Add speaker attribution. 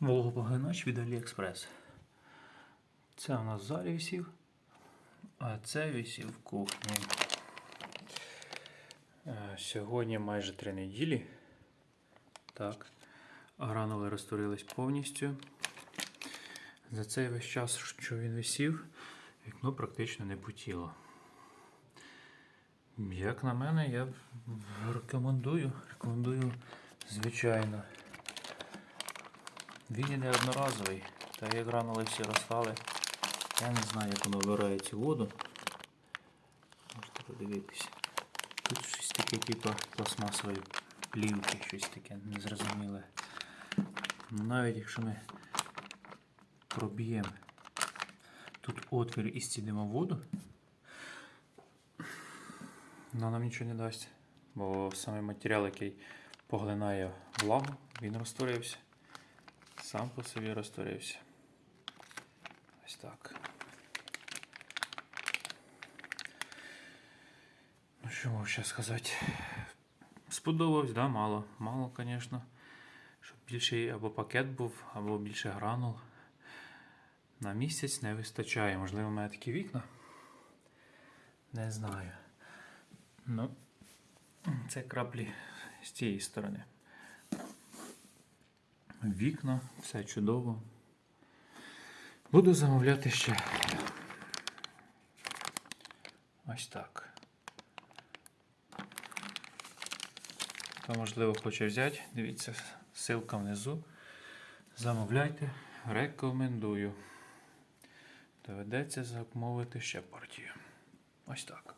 Speaker 1: Вологопоглинач від AliExpress. Це у нас залі висів, а це висів в кухні. Е, Сьогодні майже три неділі. Так. Гранули розтворились повністю. За цей весь час, що він висів, вікно практично не потіло. Як на мене, я рекомендую, рекомендую, звичайно. Він і не одноразовий. Та як гранули всі розстали, я не знаю, як воно вбирає цю воду. Можете подивитися. Тут щось таке, типу пластмасової плівки, щось таке незрозуміле. Ну, навіть якщо ми проб'ємо тут отвір і стідимо воду, воно нам нічого не дасть. Бо саме матеріал, який поглинає влагу, він розтворився. Сам по собі розтворився. Ось так. Ну що можу ще сказати? Сподобалось, да, мало. Мало, звісно. Щоб більший або пакет був, або більше гранул. На місяць не вистачає. Можливо, у мене такі вікна. Не знаю. Ну, це краплі з цієї сторони. Вікна, все чудово. Буду замовляти ще. Ось так. Хто, можливо, хоче взяти, дивіться, ссылка внизу. Замовляйте, рекомендую. Доведеться замовити ще партію. Ось так.